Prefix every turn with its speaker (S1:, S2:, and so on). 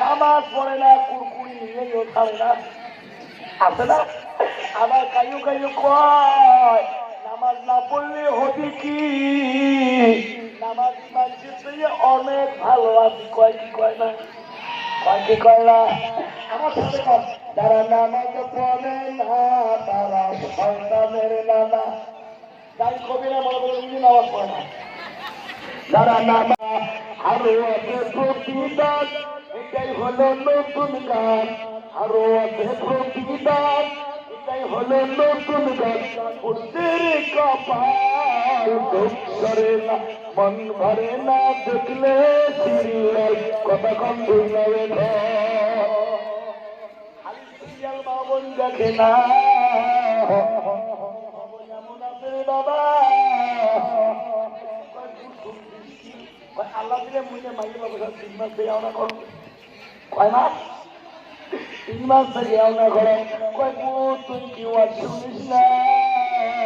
S1: নামাজ পড়ে না, কুরকুরি নিয়েও খাবে না। আছে না? আবার কাইও কাইও কয়, নামাজ না পড়লে হবে কি? নামাজ অনেক ভালো আছে কয়, কি কয় না? কয়, কি কয় না? আমার সাথে যারা নামাজ পড়ে না, তারা নামাজ পড়ে না। যারা নামা আরও আছে প্রতিদান, এটাই হলো নতুন গান। আরও আছে প্রতিদান, এটাই হলো নতুন গান। উত্তর কপাল দুঃখ করে না, মন ভরে না, দেখলে সিরিয়াল, কথা কম বুঝাবে খালি দেখে না। এমন বাবা আল্লাহ দিলে মুঝে মাইয়ে বাবু সব তিন মাস থেকে আওনা করো। কয় মাস তিন মাস থেকে কয় তুই কি ওয়াজ শুনিস না?